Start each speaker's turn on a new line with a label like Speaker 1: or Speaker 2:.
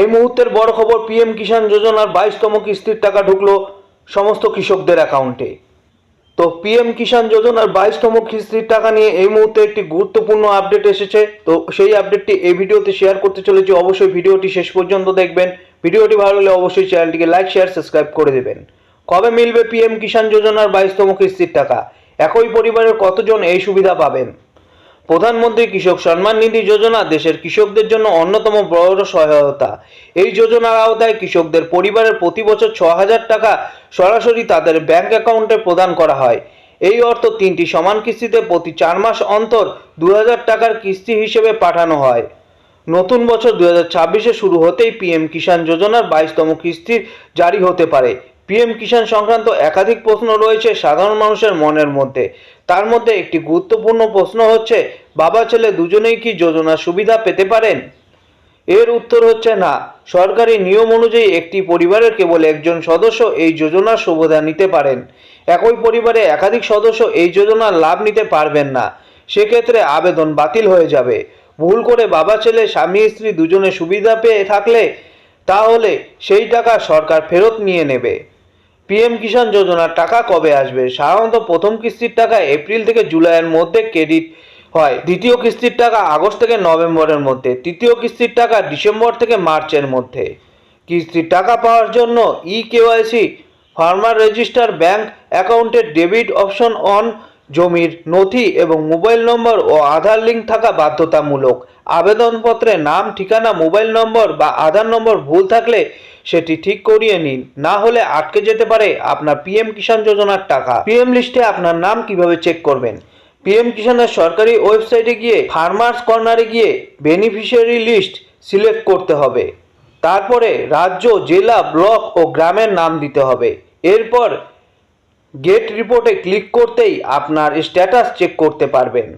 Speaker 1: এই মুহূর্তের বড় খবর, পিএম কিষাণ যোজনার বাইশতম কিস্তির টাকা ঢুকলো সমস্ত কৃষকদের অ্যাকাউন্টে। তো পিএম কিষাণ যোজনার বাইশতম কিস্তির টাকা নিয়ে এই মুহূর্তে একটি গুরুত্বপূর্ণ আপডেট এসেছে। তো সেই আপডেটটি এই ভিডিওতে শেয়ার করতে চলেছি। অবশ্যই ভিডিওটি শেষ পর্যন্ত দেখবেন। ভিডিওটি ভালো লাগলে অবশ্যই চ্যানেলটিকে লাইক শেয়ার সাবস্ক্রাইব করে দেবেন। কবে মিলবে পিএম কিষাণ যোজনার বাইশতম কিস্তির টাকা? একই পরিবারের কতজন এই সুবিধা পাবেন? প্রধানমন্ত্রী কৃষক সম্মান নিধি যোজনা দেশের কৃষকদের জন্য অন্যতম বড় সহায়তা। এই যোজনার আওতায় কৃষকদের পরিবারের প্রতি বছর ছ হাজার টাকা সরাসরি তাদের ব্যাংক অ্যাকাউন্টে প্রদান করা হয়। এই অর্থ তিনটি সমান কিস্তিতে প্রতি চার মাস অন্তর দু হাজার টাকার কিস্তি হিসেবে পাঠানো হয়। নতুন বছর দু হাজার শুরু হতেই পিএম কিষাণ যোজনার বাইশতম কিস্তির জারি হতে পারে। পিএম কিষাণ সংক্রান্ত একাধিক প্রশ্ন রয়েছে সাধারণ মানুষের মনের মধ্যে। তার মধ্যে একটি গুরুত্বপূর্ণ প্রশ্ন হচ্ছে, বাবা ছেলে দুজনেই কি যোজনার সুবিধা পেতে পারেন? এর উত্তর হচ্ছে না। সরকারি নিয়ম অনুযায়ী একটি পরিবারের কেবল একজন সদস্য এই যোজনার সুবিধা নিতে পারেন। একই পরিবারে একাধিক সদস্য এই যোজনার লাভ নিতে পারবেন না। সেক্ষেত্রে আবেদন বাতিল হয়ে যাবে। ভুল করে বাবা ছেলে, স্বামী, স্ত্রী দুজনে সুবিধা পেয়ে থাকলে তাহলে সেই টাকা সরকার ফেরত নিয়ে নেবে। পিএম কিষাণ যোজনার টাকা কবে আসবে? সাধারণত প্রথম কিস্তির টাকা এপ্রিল থেকে জুলাইয়ের মধ্যে ক্রেডিট হয়। দ্বিতীয় কিস্তির টাকা আগস্ট থেকে নভেম্বরের মধ্যে। তৃতীয় কিস্তির টাকা ডিসেম্বর থেকে মার্চের মধ্যে। কিস্তির টাকা পাওয়ার জন্য e KYC farmer register bank অ্যাকাউন্টের ডেবিট অপশন অন জমির নথি এবং মোবাইল নম্বর ও আধার লিঙ্ক থাকা বাধ্যতামূলক। আবেদনপত্রে নাম, ঠিকানা, মোবাইল নম্বর বা আধার নম্বর ভুল থাকলে সেটি ঠিক করিয়ে নিন। না হলে আটকে যেতে পারে আপনার পিএম কিষাণ যোজনার টাকা। পিএম লিস্টে আপনার নাম কীভাবে চেক করবেন? পিএম কিষাণের সরকারি ওয়েবসাইটে গিয়ে ফার্মার্স কর্নারে গিয়ে বেনিফিশিয়ারি লিস্ট সিলেক্ট করতে হবে। তারপরে রাজ্য, জেলা, ব্লক ও গ্রামের নাম দিতে হবে। এরপর গেট রিপোর্টে ক্লিক করতেই আপনার স্ট্যাটাস চেক করতে পারবেন।